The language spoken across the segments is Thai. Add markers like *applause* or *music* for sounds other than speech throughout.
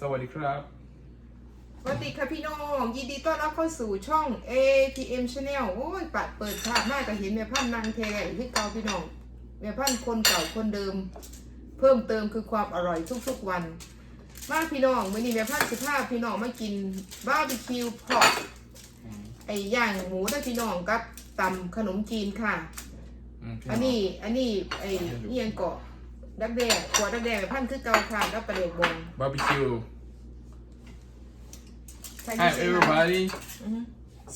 สวัสดีครับ สวัสดีค่ะพี่น้อง ยินดีต้อนรับเข้าสู่ช่อง APM Channel โอ้ยปัดเปิดภาพมากก็เห็นแม่พันธุ์นางแทที่เก่าพี่น้องแม่พันธุ์คนเก่าคนเดิม เพิ่มเติมคือความอร่อยทุกๆวัน มาพี่น้องวันนี้แม่พันธุ์สิพาพี่น้องมากินบาร์บีคิวพอตไอ้ย่างหมูนะพี่น้องกับตำขนมจีนค่ะ อันนี้อันนี้ไอ้เอียงเกาะ ดักแด้ขวดดักแด้แม่พันธุ์คือเก่าค่ะกับประเด็กบง บาร์บีคิว ใช่ Hi ใช่ไหม everybody อือฮึ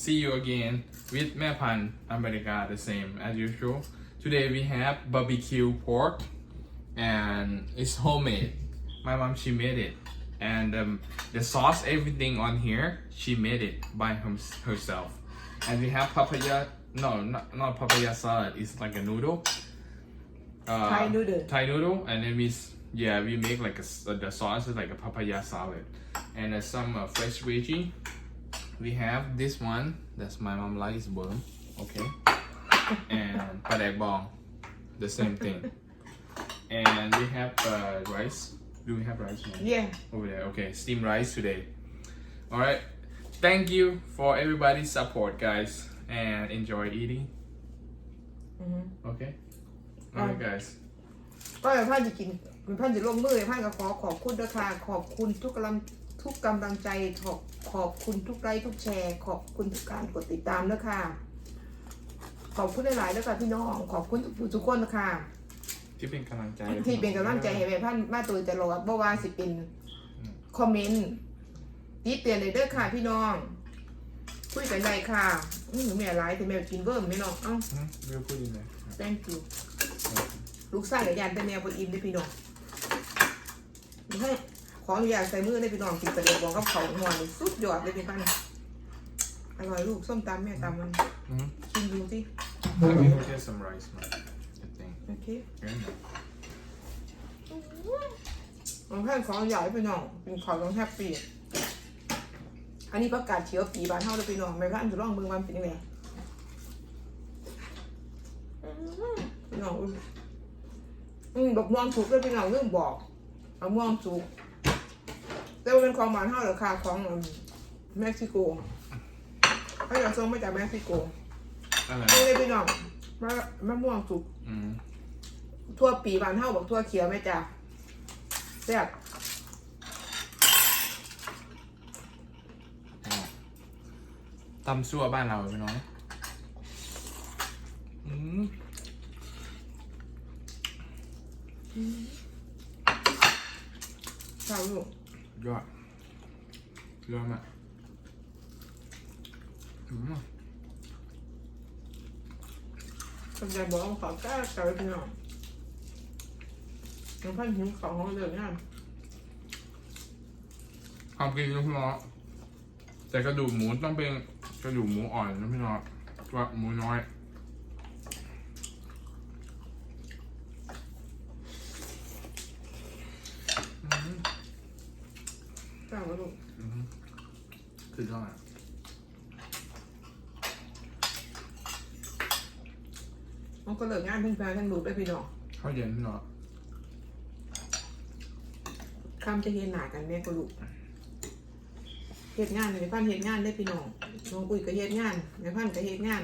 see you again with แม่พันธุ์ America the same as usual today we have barbecue pork and it's homemade my mom she made it and um, the sauce everything on here she made it by him, herself and we have papaya no not, not papaya salad it's like a noodle uh, Thai noodle. Thai noodle, and then we yeah we make like the sauce is like a papaya salad, and uh, some uh, fresh veggie. We have this one. That's my mom likes worm. Okay, *laughs* and padak bong, the same thing. And we have uh, rice. Do we have rice? Yeah. over there. Okay, steamed rice today. All right. Thank you for everybody's support, guys, and enjoy eating. Mhm. Okay. All right Um, guys ก็แม่พันธุ์จะกินแม่พันธุ์จะลงมือแม่พันธุ์ก็ขอขอบคุณด้วยค่ะขอบคุณทุกกำลังทุกกำลังใจขอบขอบคุณทุกไลค์ทุกแชร์ ขอบคุณทุกการกดติดตามด้วยค่ะ ขอบคุณหลายๆด้วยค่ะพี่น้องขอบคุณทุกผู้ทุกคนนะคะ ที่เป็นกำลังใจที่เป็นกำลังใจให้แม่พันธุ์มาตัวตลอดบ่ว่าสิเป็นคอมเมนต์ตีเตือนเลยเด้อค่ะพี่น้องคุยกันได้ค่ะอือแม่หลายแต่แม่กินเบิ่มไม่น้องเอ้า อืมเรียกพูดยังไง thank you ลูกชายกับยานเป็นแมวบนอิมได้พี่น้องนี่ให้ขออนุญาตใส่มือได้พี่น้องกินไปเลยบอกกับเขาหัวนี่สุดยอดเลยพี่พันอร่อยลูกส้มตำแม่ตำมันอืมชิมดูสิ Let me go get some rice man I think โอเค Very nice. ของท่านขออนุญาตให้พี่น้องกินข้าวต้องแฮปปี้อันนี้ประกาศเขียวปีบานเท่าเลยพี่น้องไม่พลาดจะลองเบิ่งมันเป็นยังไงอืมพี่น้อง อุ้ยอืมดอกม่วงสุกเลยพี่น้องเรื่องบอกเอาม่วงสุกแต่ว่าเป็นของหวานเท่าหรือค่ะของอืมเม็กซิโกถ้าอยากส่งมาจากเม็กซิโกอะไรนี่เลยพี่น้องมะมะม่วงสุกอืมทั่วปีบานเท่าบอกทั่วเขียวไหมจ๊ะแซ่บตำซั่วบ้านเราพี่น้องอืม เจ้าลูกยอดยอดมากอืมสนใจบอกว่าขอแก้เจ้าพี่น้องน้องพันหิวของเขาเลยนะความกินนะพี่น้องแต่กระดูกหมูต้องเป็นกระดูกหมูอ่อนนะพี่น้องตัวหมูน้อยอืม เจ้าลูก อืมคือยอด มันก็เลิกงานเพิ่งแฟนทั้งลูกได้พี่น้องข้าวเย็นพี่น้องคำจะเห็นหนากันแม่ก็ลูกเหตุงานในพันเหตุงานได้พี่น้องน้องอุ้ยก็เหตุงานในพันก็เหตุงาน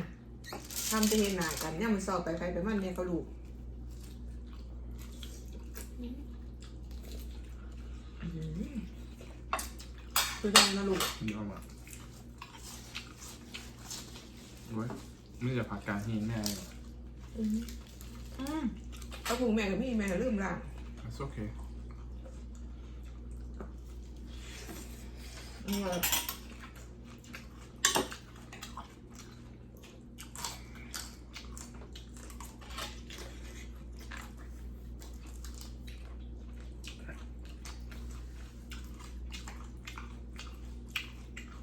คำจะเห็นหนากันเนี่ยมันสอบไปใครไปมันแม่ก็ลูกอืมคือได้นะลูกดีมากเว้ยไม่จะผักกาดหินแน่เลย อืมอืมเอาผูกแม่กับพี่แม่ลืมล่าง That's okay อืม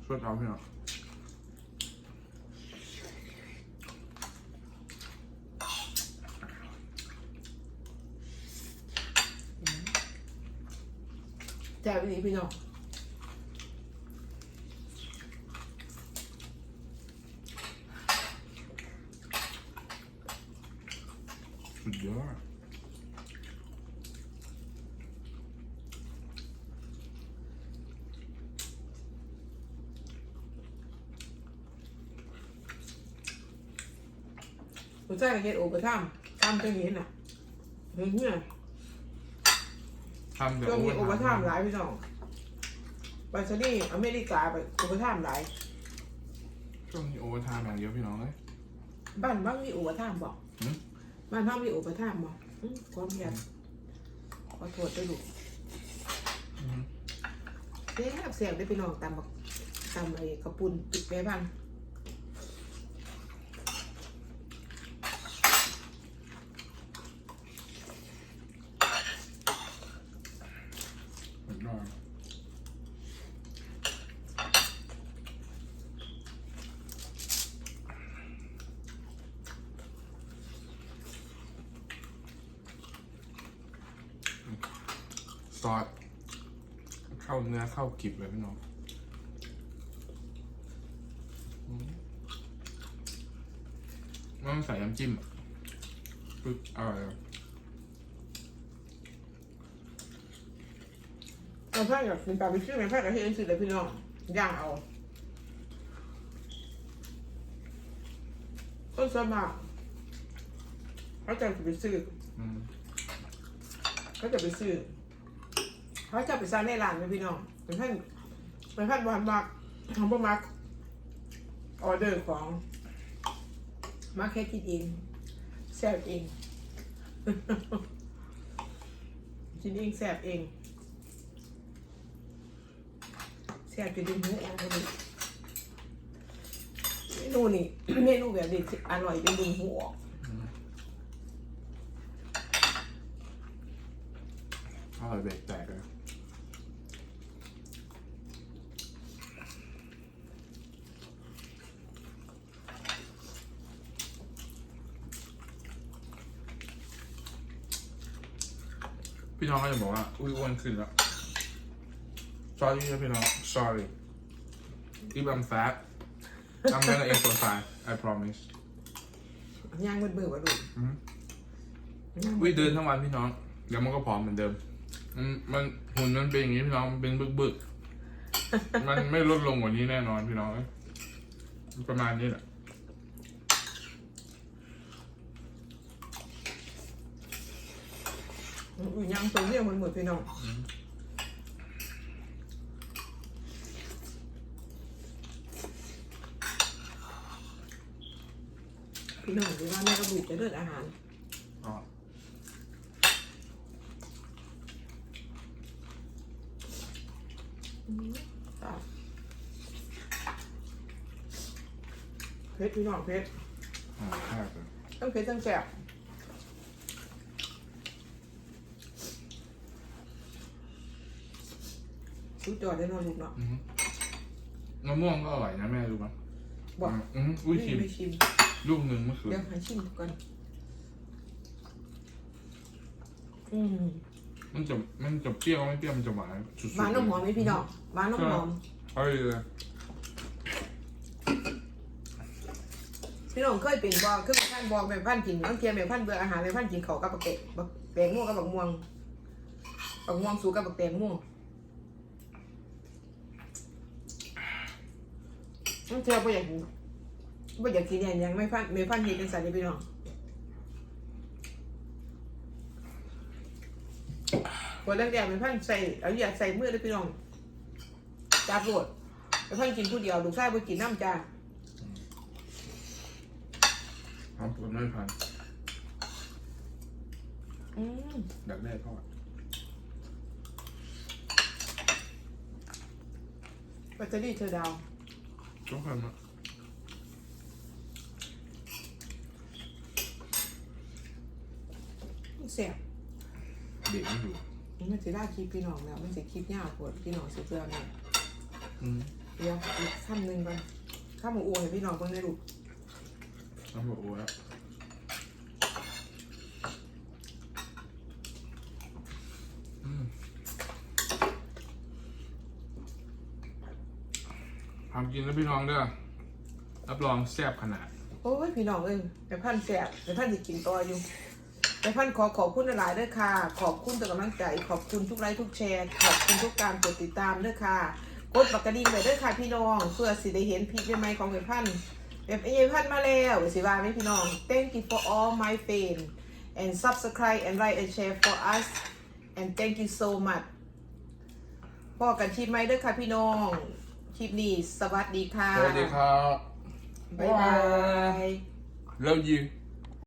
ช่วยเอาพี่น้อง จ้าวิธีพี่น้องสุดยอด我再给我个汤，汤给你呢，嗯呀。 ทามทำจังนี้น่ะเห็นเนี่ยทำเดี๋ยวช่วงนี้โอโอเวเวออร์ร์ไทไทม์ม์หลายพี่น้องไปซนี่อเมริกาไปโอเวอร์ไทม์หลายช่วงนี้โอเวอร์ไทม์อย่างเดียวพี่น้องเลย บ้านบ้างมีโอเวอร์ไทม์บอกหืม บ้านบ้างมีโอเวอร์ไทม์บอกอืมความเพียรขอโทษด้วยลูกอืมเสียบเสียบได้พี่น้องตามบักตามไอ้กระปุนปิดแม่บ้าน ซอสเข้าเนื้อเข้ากริบเลยพี่น้องอืมไม่ต้องใส่น้ำจิ้มอะปึ๊บอร่อยเลยแม่บ้านอยากกินปลาไปชื่อแม่บ้านกับเฮ็ดสิเลยพี่น้องย่างเอาต้นสมัครเขาจะไปซื้ออืมเขาจะไปซื้อ เขาจะไปซื้อในร้านนะพี่น้องเป็นท่านเป็นท่านบานมากทำบ่มักออเดอร์ของมาแค่กินเองแซ่บเองกินเองแซ่บเองแซ่บจะดึงหัวออกเลยเมนูนี่เมนูแบบนี้อร่อยจนดึงหัวออกอร่อยเบรกแตกเลย พี่น้องก็จะบอกว่า อุ้ยอ้วนขึ้นแล้ว sorry นะพี่น้อง sorry if I'm fat I'm gonna exercise I promise ย่างมืดมือวะลูกอืม ย่างมืวิดเดินทั้งวันพี่น้องเดี๋ยวมันก็ผอมเหมือนเดิม มันมันหุ่นมันเป็นอย่างนี้พี่น้องมันเป็นบึกบึกๆ มันไม่ลดลงกว่านี้แน่นอนพี่น้อง ประมาณนี้แหละ อยู่ย่างตัวเรียกมันเหมือนพี่น้องพี่น้องที่ว่า สบสุดยอดได้นอนลูกเนาะอือฮึมะม่วงก็อร่อยนะแม่รู้ไหมบอกอือฮึอุ้ยชิมไม่ชิม ลูกหนึ่งเมื่อคืนเดี๋ยวหาชิมก่อน อืมมันจะมันจะเปรี้ยวไม่เปรี้ยวมันจะหวานสุดๆหวานน้ำหอมไหมพี่น้องหวานน้ำหอมเฮ้ยเลยพี่น้องเคยเป็นบอกคือแม่พันธุ์บอกแม่พันธุ์กินน้องเทียมแม่พันธุ์เบื่ออาหารแม่พันธุ์กินเขาวกับบักเตะบักแตงม่วงกับบักม่วงบักม่วงสูกับบักแตงม่วง น้องเทียมไม่อยากกินไม่อยากกินอย่างยังไม่พันธุ์แม่พันธุ์เฮ็ดเป็นสัตว์เลยพี่น้องคนแรกๆแม่พันธุ์ใส่เอาอย่าใส่มือเลยพี่น้องจับโรดแม่พันธุ์กินผู้เดียวลูกชายไปกินน้ำจ้าหอมผมไม่พันอืมอยากได้ทอดแบตเตอรี่เธอดาว ทุกคนอะเสียบเด็กไม่อยู่มันจะได้คลิปพี่น้องแล้ว มันจะคลิปยาวปวดพี่น้องสุดเพื่อนเนี่ยอืมเดี๋ยวอีกขั้นหนึ่งก่อนข้ามหมูอ้วนให้พี่น้องเพิ่งได้ลูกน้ำบอกโอ้แล้ว เอากินแล้วพี่น้องเด้อรับรองแซ่บขนาด โอ้ยพี่น้องเอ้ยแต่พันแซ่บแต่พันจะกินต่ออยู่แต่พันขอขอบคุณหลายเด้อค่ะ ขอบคุณต่อกำลังใจ ขอบคุณทุกไลค์ทุกแชร์ ขอบคุณทุกการกดติดตามเด้อค่ะ กดปักกระดิ่งเลเด้อค่ะพี่น้อง เพื่อสิได้เห็นพีดใหม่ของไอ้พันแบบไอ้พันมาแล้วสิว่าไหมพี่น้อง Thank you for all my fan and subscribe and like and share for us and thank you so much พ่อกันชีมไหมเด้อค่ะพี่น้อง คลิปนี้ สวัสดีค่ะ สวัสดีครับ บ๊ายบาย Love you.